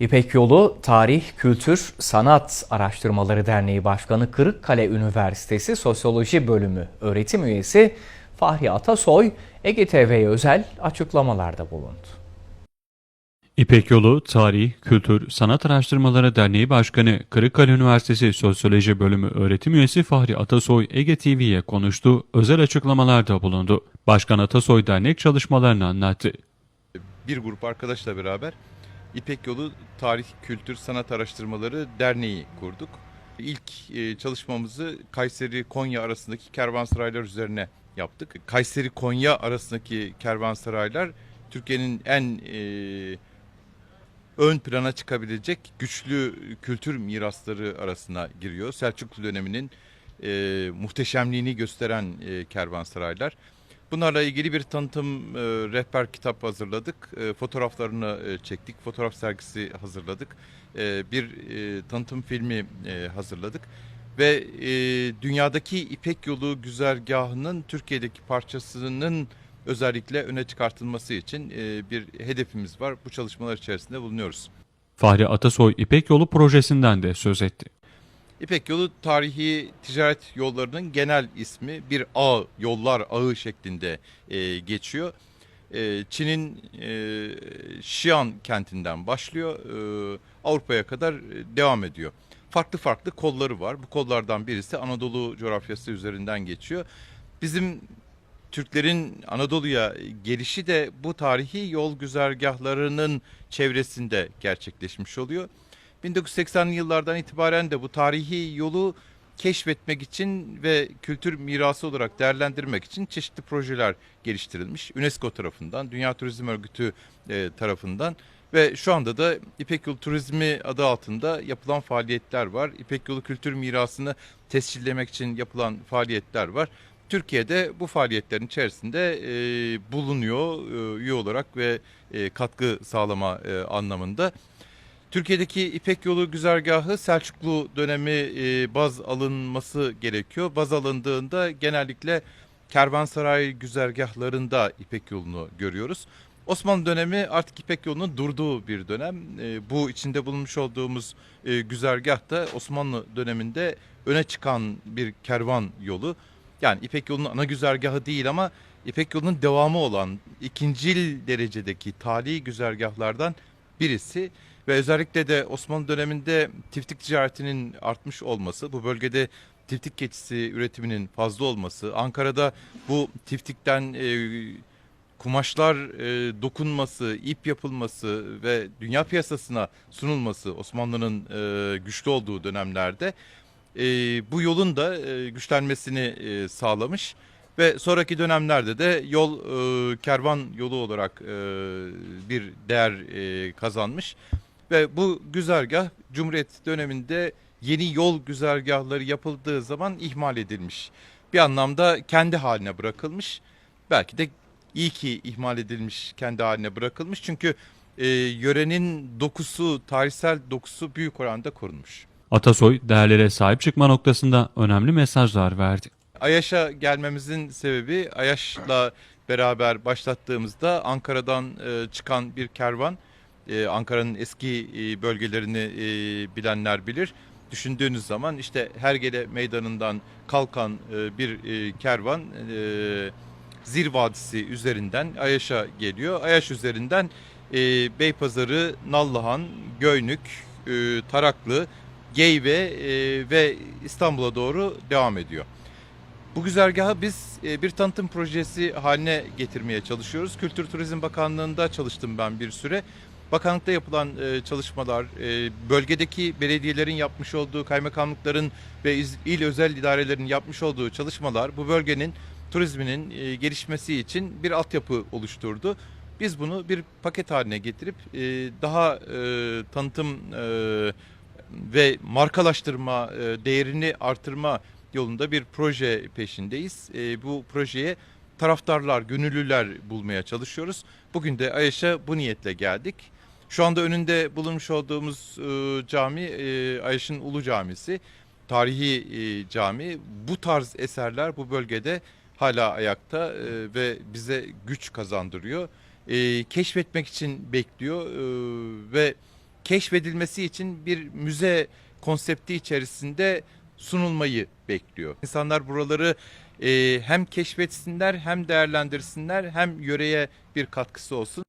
İpek Yolu Tarih, Kültür, Sanat Araştırmaları Derneği Başkanı Kırıkkale Üniversitesi Sosyoloji Bölümü öğretim üyesi Fahri Atasoy, Ege TV'ye özel açıklamalarda bulundu. İpek Yolu Tarih, Kültür, Sanat Araştırmaları Derneği Başkanı Kırıkkale Üniversitesi Sosyoloji Bölümü öğretim üyesi Fahri Atasoy Ege TV'ye konuştu, özel açıklamalarda bulundu. Başkan Atasoy dernek çalışmalarını anlattı. bir grup arkadaşla beraber İpek Yolu Tarih, Kültür, Sanat Araştırmaları Derneği kurduk. İlk e, çalışmamızı Kayseri-Konya arasındaki kervansaraylar üzerine yaptık. Kayseri-Konya arasındaki kervansaraylar Türkiye'nin en e, ön plana çıkabilecek güçlü kültür mirasları arasına giriyor. Selçuklu döneminin e, muhteşemliğini gösteren e, kervansaraylar. Bunlarla ilgili bir tanıtım e, rehber kitap hazırladık. E, fotoğraflarını e, çektik. Fotoğraf sergisi hazırladık. E, bir e, tanıtım filmi e, hazırladık. Ve e, dünyadaki İpek Yolu güzergahının Türkiye'deki parçasının özellikle öne çıkartılması için e, bir hedefimiz var. Bu çalışmalar içerisinde bulunuyoruz. Fahri Atasoy İpek Yolu projesinden de söz etti. İpek Yolu tarihi ticaret yollarının genel ismi bir ağ, yollar ağı şeklinde e, geçiyor. E, Çin'in e, Xi'an kentinden başlıyor, e, Avrupa'ya kadar e, devam ediyor. Farklı farklı kolları var. Bu kollardan birisi Anadolu coğrafyası üzerinden geçiyor. Bizim Türklerin Anadolu'ya gelişi de bu tarihi yol güzergahlarının çevresinde gerçekleşmiş oluyor. 1980'li yıllardan itibaren de bu tarihi yolu keşfetmek için ve kültür mirası olarak değerlendirmek için çeşitli projeler geliştirilmiş. UNESCO tarafından, Dünya Turizm Örgütü e, tarafından ve şu anda da İpek Yolu Turizmi adı altında yapılan faaliyetler var. İpek Yolu kültür mirasını tescillemek için yapılan faaliyetler var. Türkiye'de bu faaliyetlerin içerisinde e, bulunuyor e, üye olarak ve katkı sağlama anlamında. Türkiye'deki İpek Yolu güzergahı Selçuklu dönemi e, baz alınması gerekiyor. Baz alındığında genellikle kervansaray güzergahlarında İpek Yolu'nu görüyoruz. Osmanlı dönemi artık İpek Yolu'nun durduğu bir dönem. E, bu içinde bulunmuş olduğumuz e, güzergah da Osmanlı döneminde öne çıkan bir kervan yolu. Yani İpek Yolu'nun ana güzergahı değil ama İpek Yolu'nun devamı olan ikincil derecedeki tali güzergahlardan birisi ve özellikle de Osmanlı döneminde tiftik ticaretinin artmış olması, bu bölgede tiftik keçisi üretiminin fazla olması, Ankara'da bu tiftikten e, kumaşlar e, dokunması, ip yapılması ve dünya piyasasına sunulması Osmanlı'nın e, güçlü olduğu dönemlerde e, bu yolun da e, güçlenmesini e, sağlamış. Ve sonraki dönemlerde de yol e, kervan yolu olarak e, bir değer e, kazanmış. Ve bu güzergah Cumhuriyet döneminde yeni yol güzergahları yapıldığı zaman ihmal edilmiş. Bir anlamda kendi haline bırakılmış. Belki de iyi ki ihmal edilmiş, kendi haline bırakılmış. Çünkü e, yörenin dokusu, tarihsel dokusu büyük oranda korunmuş. Atasoy değerlere sahip çıkma noktasında önemli mesajlar verdi. Ayaş'a gelmemizin sebebi Ayaş'la beraber başlattığımızda Ankara'dan e, çıkan bir kervan. E, Ankara'nın eski e, bölgelerini e, bilenler bilir. Düşündüğünüz zaman işte Hergele Meydanı'ndan kalkan e, bir e, kervan e, Zir Vadisi üzerinden Ayaş'a geliyor. Ayaş üzerinden e, Beypazarı, Nallıhan, Göynük, e, Taraklı, Geyve e, ve İstanbul'a doğru devam ediyor. Bu güzergahı biz e, bir tanıtım projesi haline getirmeye çalışıyoruz. Kültür Turizm Bakanlığı'nda çalıştım ben bir süre. Bakanlıkta yapılan e, çalışmalar, e, bölgedeki belediyelerin yapmış olduğu, kaymakamlıkların ve iz- il özel idarelerin yapmış olduğu çalışmalar bu bölgenin turizminin e, gelişmesi için bir altyapı oluşturdu. Biz bunu bir paket haline getirip e, daha e, tanıtım e, ve markalaştırma, e, değerini artırma yolunda bir proje peşindeyiz. E, bu projeye taraftarlar, gönüllüler bulmaya çalışıyoruz. Bugün de Ayaş'a bu niyetle geldik. Şu anda önünde bulunmuş olduğumuz e, cami e, Ayaş'ın Ulu Camisi. Tarihi e, cami. Bu tarz eserler bu bölgede hala ayakta e, ve bize güç kazandırıyor. E, keşfetmek için bekliyor e, ve keşfedilmesi için bir müze konsepti içerisinde sunulmayı bekliyor. İnsanlar buraları e, hem keşfetsinler hem değerlendirsinler hem yöreye bir katkısı olsun.